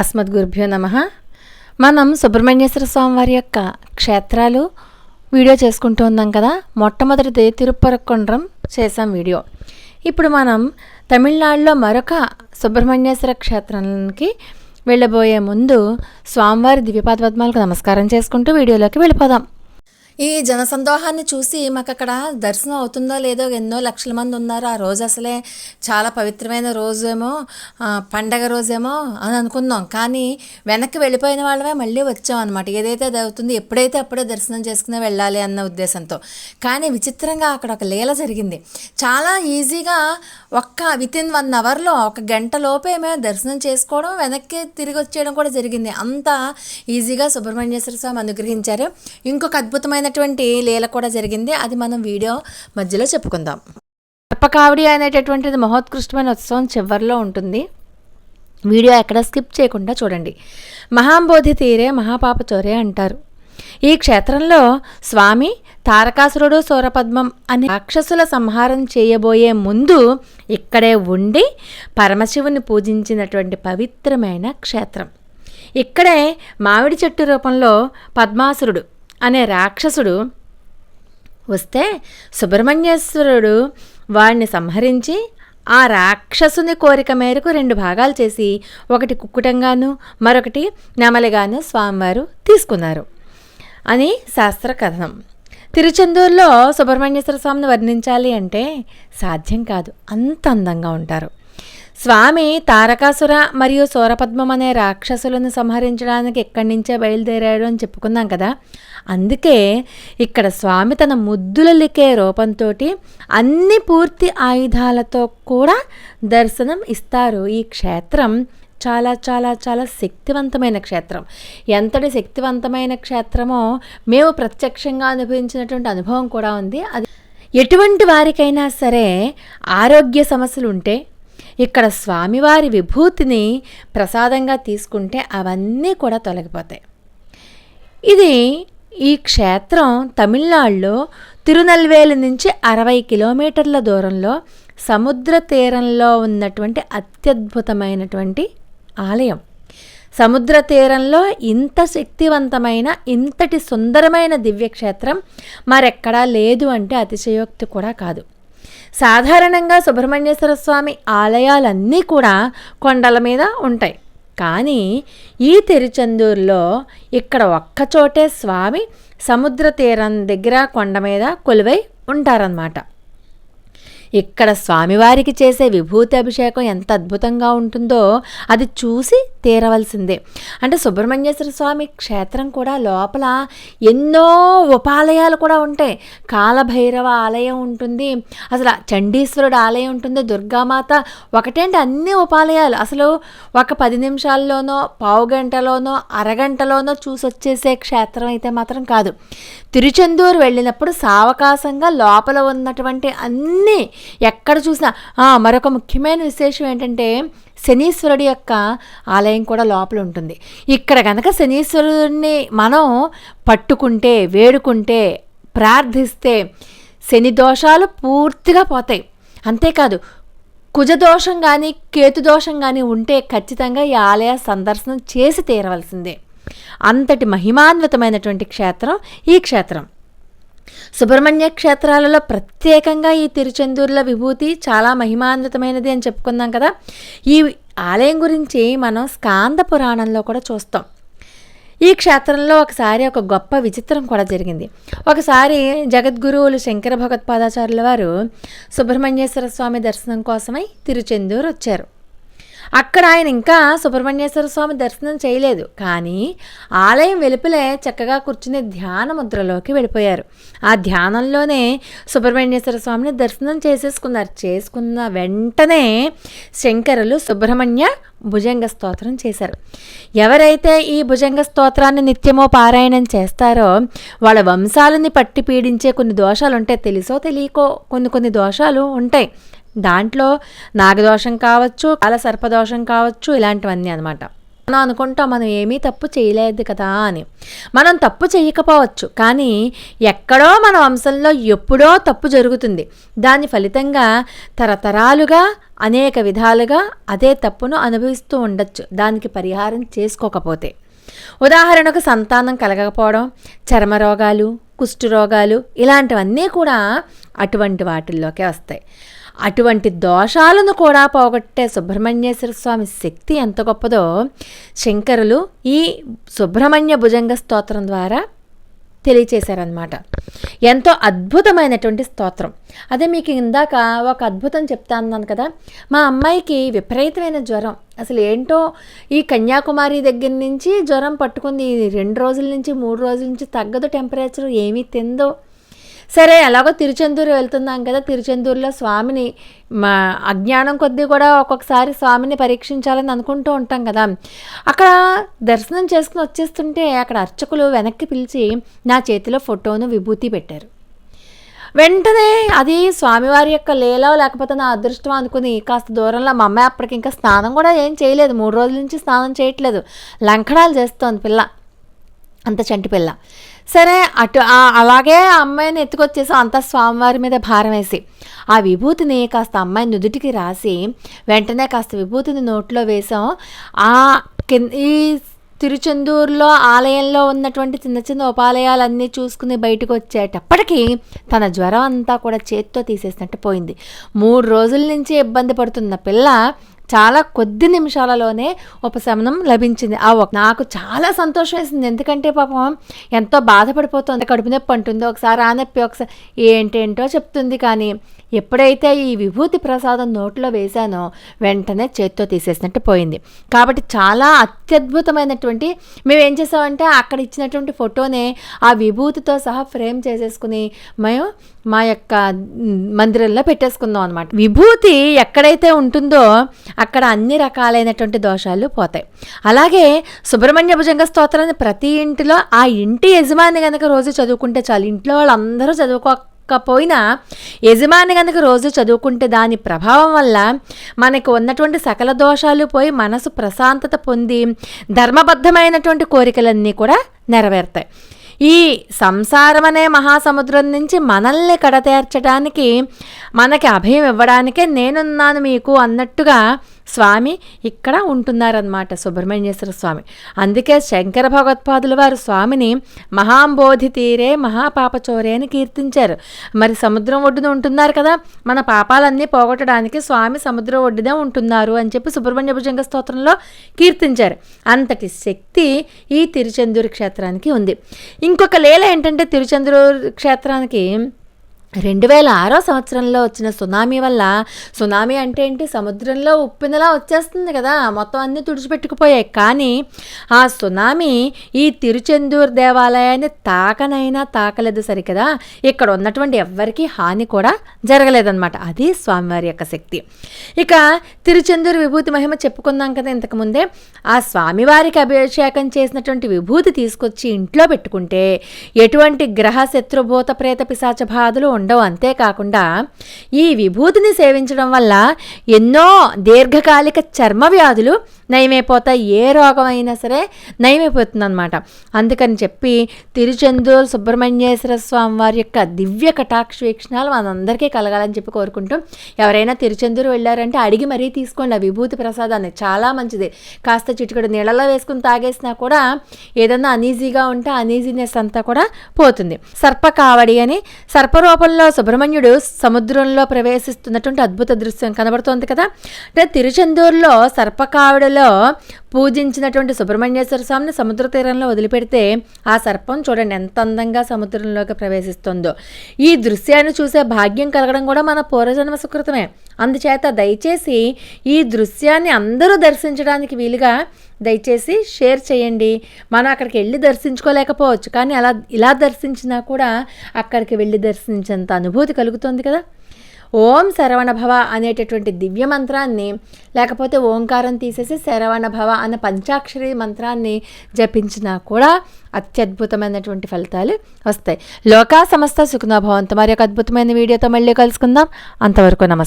అస్మద్గురుభ్యో నమ. మనం సుబ్రహ్మణ్యేశ్వర స్వామి వారి యొక్క క్షేత్రాలు వీడియో చేసుకుంటూ ఉన్నాం కదా. మొట్టమొదటిది తిరుపరకొండ్రం చేసాం వీడియో. ఇప్పుడు మనం తమిళనాడులో మరొక సుబ్రహ్మణ్యేశ్వర క్షేత్రానికి వెళ్ళబోయే ముందు స్వామివారి దివ్యపాద పద్మాలకు నమస్కారం చేసుకుంటూ వీడియోలోకి వెళ్ళిపోదాం. ఈ జనసందోహాన్ని చూసి మాకు అక్కడ దర్శనం అవుతుందో లేదో ఎన్నో లక్షల మంది ఉన్నారు. ఆ రోజు అసలే చాలా పవిత్రమైన రోజేమో పండగ రోజేమో అని అనుకున్నాం. కానీ వెనక్కి వెళ్ళిపోయిన వాళ్ళమే మళ్ళీ వచ్చాం అనమాట ఏదైతే అది అవుతుంది ఎప్పుడైతే అప్పుడే దర్శనం చేసుకుని వెళ్ళాలి అన్న ఉద్దేశంతో. కానీ విచిత్రంగా అక్కడ ఒక లీల జరిగింది. చాలా ఈజీగా ఒక్క విత్ ఇన్ వన్ అవర్లో ఒక గంట లోపే మేము దర్శనం చేసుకోవడం వెనక్కి తిరిగి వచ్చేయడం కూడా జరిగింది. అంత ఈజీగా సుబ్రహ్మణ్యేశ్వర స్వామి అనుగ్రహించారు. ఇంకొక అద్భుతమైన అద్భుతమైనటువంటి లీల కూడా జరిగింది. అది మనం వీడియో మధ్యలో చెప్పుకుందాం. సర్పకావిడి అనేటటువంటిది మహోత్కృష్టమైన ఉత్సవం చివరిలో ఉంటుంది. వీడియో ఎక్కడ స్కిప్ చేయకుండా చూడండి. మహాంబోధి తీరే మహాపాప చోరే అంటారు. ఈ క్షేత్రంలో స్వామి తారకాసురుడు సూరపద్మం అనే రాక్షసుల సంహారం చేయబోయే ముందు ఇక్కడే ఉండి పరమశివుని పూజించినటువంటి పవిత్రమైన క్షేత్రం. ఇక్కడే మామిడి చెట్టు రూపంలో పద్మాసురుడు అనే రాక్షసుడు వస్తే సుబ్రహ్మణ్యేశ్వరుడు వాడిని సంహరించి ఆ రాక్షసుని కోరిక మేరకు రెండు భాగాలు చేసి ఒకటి కుక్కుటంగాను మరొకటి నెమలిగాను స్వామివారు తీసుకున్నారు. అని శాస్త్ర కథనం తిరుచెందూరులో సుబ్రహ్మణ్యేశ్వర స్వామిని వర్ణించాలి అంటే సాధ్యం కాదు. అంత అందంగా ఉంటారు. స్వామి తారకాసుర మరియు సూరపద్మం అనే రాక్షసులను సంహరించడానికి ఎక్కడి నుంచే బయలుదేరాడు అని చెప్పుకున్నాం కదా. అందుకే ఇక్కడ స్వామి తన ముద్దులలికే రూపంతో అన్ని పూర్తి ఆయుధాలతో కూడా దర్శనం ఇస్తారు. ఈ క్షేత్రం చాలా చాలా చాలా శక్తివంతమైన క్షేత్రం. ఎంతటి శక్తివంతమైన క్షేత్రమో మేము ప్రత్యక్షంగా అనుభవించినటువంటి అనుభవం కూడా ఉంది. అది ఎటువంటి వారికైనా సరే ఆరోగ్య సమస్యలు ఉంటే ఇక్కడ స్వామివారి విభూతిని ప్రసాదంగా తీసుకుంటే అవన్నీ కూడా తొలగిపోతాయి. ఇది ఈ క్షేత్రం తమిళనాడులో తిరునల్వేలి నుంచి అరవై కిలోమీటర్ల దూరంలో సముద్ర తీరంలో ఉన్నటువంటి అత్యద్భుతమైనటువంటి ఆలయం. సముద్ర తీరంలో ఇంత శక్తివంతమైన ఇంతటి సుందరమైన దివ్యక్షేత్రం మరెక్కడా లేదు అంటే అతిశయోక్తి కూడా కాదు. సాధారణంగా సుబ్రహ్మణ్యేశ్వర స్వామి ఆలయాలన్నీ కూడా కొండల మీద ఉంటాయి. కానీ ఈ తిరుచందూరులో ఇక్కడ ఒక్కచోటే స్వామి సముద్ర తీరం దగ్గర కొండ మీద కొలువై ఉంటారన్నమాట. ఇక్కడ స్వామివారికి చేసే విభూతి అభిషేకం ఎంత అద్భుతంగా ఉంటుందో అది చూసి తీరవలసిందే. అంటే సుబ్రహ్మణ్యేశ్వర స్వామి క్షేత్రం కూడా లోపల ఎన్నో ఉపాలయాలు కూడా ఉంటాయి. కాలభైరవ ఆలయం ఉంటుంది అసలు చండీశ్వరుడు ఆలయం ఉంటుంది దుర్గామాత ఒకటేంటి అన్ని ఉపాలయాలు. అసలు ఒక పది నిమిషాల్లోనో పావు గంటలోనో అరగంటలోనో చూసి వచ్చేసే క్షేత్రం అయితే మాత్రం కాదు. తిరుచెందూరు వెళ్ళినప్పుడు సావకాశంగా లోపల ఉన్నటువంటి అన్ని ఎక్కడ చూసినా మరొక ముఖ్యమైన విశేషం ఏంటంటే శనీశ్వరుడి యొక్క ఆలయం కూడా లోపల ఉంటుంది. ఇక్కడ కనుక శనీశ్వరుడిని మనం పట్టుకుంటే వేడుకుంటే ప్రార్థిస్తే శని దోషాలు పూర్తిగా పోతాయి. అంతేకాదు కుజదోషం కానీ కేతుదోషం కానీ ఉంటే ఖచ్చితంగా ఈ ఆలయ సందర్శనం చేసి తీరవలసిందే. అంతటి మహిమాన్వితమైనటువంటి క్షేత్రం ఈ క్షేత్రం. సుబ్రహ్మణ్య క్షేత్రాలలో ప్రత్యేకంగా ఈ తిరుచెందూరుల విభూతి చాలా మహిమాన్వితమైనది అని చెప్పుకుందాం కదా. ఈ ఆలయం గురించి మనం స్కాంద పురాణంలో కూడా చూస్తాం. ఈ క్షేత్రంలో ఒకసారి ఒక గొప్ప విచిత్రం కూడా జరిగింది. ఒకసారి జగద్గురువులు శంకర భగవత్పాదాచార్యుల వారు సుబ్రహ్మణ్యేశ్వర స్వామి దర్శనం కోసమై తిరుచెందూరు వచ్చారు. అక్కడ ఆయన ఇంకా సుబ్రహ్మణ్యేశ్వర స్వామి దర్శనం చేయలేదు. కానీ ఆలయం వెలుపలే చక్కగా కూర్చుని ధ్యాన ముద్రలోకి వెళ్ళిపోయారు. ఆ ధ్యానంలోనే సుబ్రహ్మణ్యేశ్వర స్వామిని దర్శనం చేసేసుకున్నారు. చేసుకున్న వెంటనే శంకరులు సుబ్రహ్మణ్య భుజంగ స్తోత్రం చేశారు. ఎవరైతే ఈ భుజంగ స్తోత్రాన్ని నిత్యమో పారాయణం చేస్తారో వాళ్ళ వంశాలని పట్టి పీడించే కొన్ని దోషాలు ఉంటాయి తెలుసో తెలియకో కొన్ని కొన్ని దోషాలు ఉంటాయి. దాంట్లో నాగదోషం కావచ్చు కాల సర్పదోషం కావచ్చు ఇలాంటివన్నీ అనమాట మనం అనుకుంటాం మనం ఏమీ తప్పు చేయలేదు కదా అని. మనం తప్పు చేయకపోవచ్చు కానీ ఎక్కడో మన వంశంలో ఎప్పుడో తప్పు జరుగుతుంది. దాని ఫలితంగా తరతరాలుగా అనేక విధాలుగా అదే తప్పును అనుభవిస్తూ ఉండొచ్చు. దానికి పరిహారం చేసుకోకపోతే. ఉదాహరణకు సంతానం కలగకపోవడం చర్మ రోగాలు కుష్టు రోగాలు ఇలాంటివన్నీ కూడా అటువంటి వాటిల్లోకే వస్తాయి. అటువంటి దోషాలను కూడా పోగొట్టే సుబ్రహ్మణ్యేశ్వర స్వామి శక్తి ఎంత గొప్పదో శంకరులు ఈ సుబ్రహ్మణ్య భుజంగ స్తోత్రం ద్వారా తెలియచేశారనమాట ఎంతో అద్భుతమైనటువంటి స్తోత్రం. అదే మీకు ఇందాక ఒక అద్భుతం చెప్తా అన్నాను కదా మా అమ్మాయికి విపరీతమైన జ్వరం. అసలు ఏంటో ఈ కన్యాకుమారి దగ్గర నుంచి జ్వరం పట్టుకుంది. రెండు రోజుల నుంచి మూడు రోజుల నుంచి తగ్గదు టెంపరేచర్ ఏమీ తిందో. సరే ఎలాగో తిరుచెందూరు వెళ్తున్నాం కదా తిరుచెందూరులో స్వామిని మా అజ్ఞానం కొద్దీ కూడా ఒక్కొక్కసారి స్వామిని పరీక్షించాలని అనుకుంటూ ఉంటాం కదా. అక్కడ దర్శనం చేసుకుని వచ్చేస్తుంటే అక్కడ అర్చకులు వెనక్కి పిలిచి నా చేతిలో ఫోటోను విభూతి పెట్టారు. వెంటనే అది స్వామివారి యొక్క లీలో లేకపోతే నా అదృష్టం అనుకుని కాస్త దూరంలో మా అమ్మాయి అప్పటికి ఇంకా స్నానం కూడా ఏం చేయలేదు. మూడు రోజుల నుంచి స్నానం చేయట్లేదు. లంకడాలు చేస్తోంది పిల్ల. అంత చంటి పిల్ల. సరే అటు అలాగే ఆ అమ్మాయిని ఎత్తుకొచ్చేసి అంతా స్వామివారి మీద భారం వేసి ఆ విభూతిని కాస్త అమ్మాయి నుదుటికి రాసి వెంటనే కాస్త విభూతిని నోట్లో వేసాం. ఆ ఈ తిరుచెందూరులో ఆలయంలో ఉన్నటువంటి చిన్న చిన్న ఉపాలయాలన్నీ చూసుకుని బయటకు వచ్చేటప్పటికీ తన జ్వరం అంతా కూడా చేత్తో తీసేసినట్టు పోయింది. మూడు రోజుల నుంచి ఇబ్బంది పడుతున్న పిల్ల చాలా కొద్ది నిమిషాలలోనే ఉపశమనం లభించింది. ఆ నాకు చాలా సంతోషం వేసింది. ఎందుకంటే పాపం ఎంతో బాధపడిపోతుంది. కడుపు నొప్పి అంటుంది. ఒకసారి ఆ నొప్పి ఒకసారి ఏంటేంటో చెప్తుంది. కానీ ఎప్పుడైతే ఈ విభూతి ప్రసాదం నోట్లో వేశానో వెంటనే చేత్తో తీసేసినట్టు పోయింది. కాబట్టి చాలా అత్యద్భుతమైనటువంటి మేము ఏం చేసామంటే అక్కడ ఇచ్చినటువంటి ఫోటోనే ఆ విభూతితో సహా ఫ్రేమ్ చేసేసుకుని మేము మా యొక్క మందిరంలో పెట్టేసుకుందాం అనమాట విభూతి ఎక్కడైతే ఉంటుందో అక్కడ అన్ని రకాలైనటువంటి దోషాలు పోతాయి. అలాగే సుబ్రహ్మణ్య భుజంగ స్తోత్రాన్ని ప్రతి ఇంటిలో ఆ ఇంటి యజమాని కనుక రోజు చదువుకుంటే చాలు. ఇంట్లో వాళ్ళందరూ చదువుకో పోయినా యజమాని కనుక రోజు చదువుకుంటే దాని ప్రభావం వల్ల మనకు ఉన్నటువంటి సకల దోషాలు పోయి మనసు ప్రశాంతత పొంది ధర్మబద్ధమైనటువంటి కోరికలన్నీ కూడా నెరవేరుతాయి. ఈ సంసారం అనే మహాసముద్రం నుంచి మనల్ని కడతేర్చడానికి మనకి అభయం ఇవ్వడానికే నేనున్నాను మీకు అన్నట్టుగా స్వామి ఇక్కడ ఉంటున్నారనమాట సుబ్రహ్మణ్యేశ్వర స్వామి. అందుకే శంకర భగవత్పాదుల వారు స్వామిని మహాంబోధి తీరే మహాపాపచోరే అని కీర్తించారు. మరి సముద్రం ఒడ్డున ఉంటున్నారు కదా మన పాపాలన్నీ పోగొట్టడానికి స్వామి సముద్రం ఒడ్డునే ఉంటున్నారు అని చెప్పి సుబ్రహ్మణ్య భుజంగ స్తోత్రంలో కీర్తించారు. అంతటి శక్తి ఈ తిరుచెందూరు క్షేత్రానికి ఉంది. ఇంకొక లీల ఏంటంటే తిరుచెందూరు క్షేత్రానికి రెండు వేల ఆరో సంవత్సరంలో వచ్చిన సునామీ వల్ల సునామీ అంటే ఏంటి? సముద్రంలో ఉప్పినలా వచ్చేస్తుంది కదా మొత్తం అన్నీ తుడిచిపెట్టుకుపోయాయి. కానీ ఆ సునామీ ఈ తిరుచెందూర్ దేవాలయాన్ని తాకనైనా తాకలేదు సరికదా. ఇక్కడ ఉన్నటువంటి ఎవ్వరికీ హాని కూడా జరగలేదన్నమాట. అది స్వామివారి యొక్క శక్తి. ఇక తిరుచెందూరు విభూతి మహిమ చెప్పుకున్నాం కదా ఇంతకుముందే ఆ స్వామివారికి అభిషేకం చేసినటువంటి విభూతి తీసుకొచ్చి ఇంట్లో పెట్టుకుంటే ఎటువంటి గ్రహ శత్రుభూత ప్రేత పిశాచ బాధలు ఉండవు. అంతేకాకుండా ఈ విభూతిని సేవించడం వల్ల ఎన్నో దీర్ఘకాలిక చర్మ వ్యాధులు నయమైపోతాయి. ఏ రోగం అయినా సరే నయమైపోతుందన్నమాట. అందుకని చెప్పి తిరుచెందూరు సుబ్రహ్మణ్యేశ్వర స్వామి వారి యొక్క దివ్య కటాక్ష వీక్షణాలు మనందరికీ కలగాలని చెప్పి కోరుకుంటూ ఎవరైనా తిరుచెందూరు వెళ్ళారంటే అడిగి మరీ తీసుకోండి. ఆ విభూతి ప్రసాదాన్ని చాలా మంచిది. కాస్త చిటికడు నీళ్ళలో వేసుకుని తాగేసినా కూడా ఏదన్నా అనీజీగా ఉంటే అనీజీనెస్ అంతా కూడా పోతుంది. సర్ప కావడి అని సర్పరూపంలో సుబ్రహ్మణ్యుడు సముద్రంలో ప్రవేశిస్తున్నటువంటి అద్భుత దృశ్యం కనబడుతోంది కదా. అంటే తిరుచెందూరులో సర్పకావిడలో పూజించినటువంటి సుబ్రహ్మణ్యేశ్వర స్వామిని సముద్ర తీరంలో వదిలిపెడితే ఆ సర్పం చూడండి ఎంత అందంగా సముద్రంలోకి ప్రవేశిస్తుందో. ఈ దృశ్యాన్ని చూసే భాగ్యం కలగడం కూడా మన పూర్వజన్మ సుకృతమే. అందుచేత దయచేసి ఈ దృశ్యాన్ని అందరూ దర్శించడానికి వీలుగా దయచేసి షేర్ చేయండి. మనం అక్కడికి వెళ్ళి దర్శించుకోలేకపోవచ్చు. కానీ అలా ఇలా దర్శించినా కూడా అక్కడికి వెళ్ళి దర్శించేంత అనుభూతి కలుగుతుంది కదా. ఓం శరవణభవ అనేటటువంటి దివ్య మంత్రాన్ని లేకపోతే ఓంకారం తీసేసి శరవణభవ అన్న పంచాక్షరి మంత్రాన్ని జపించినా కూడా అత్యద్భుతమైనటువంటి ఫలితాలు వస్తాయి. లోకా సమస్త సుఖనాభవంతో మరి ఒక అద్భుతమైన వీడియోతో మళ్ళీ కలుసుకుందాం. అంతవరకు నమస్తే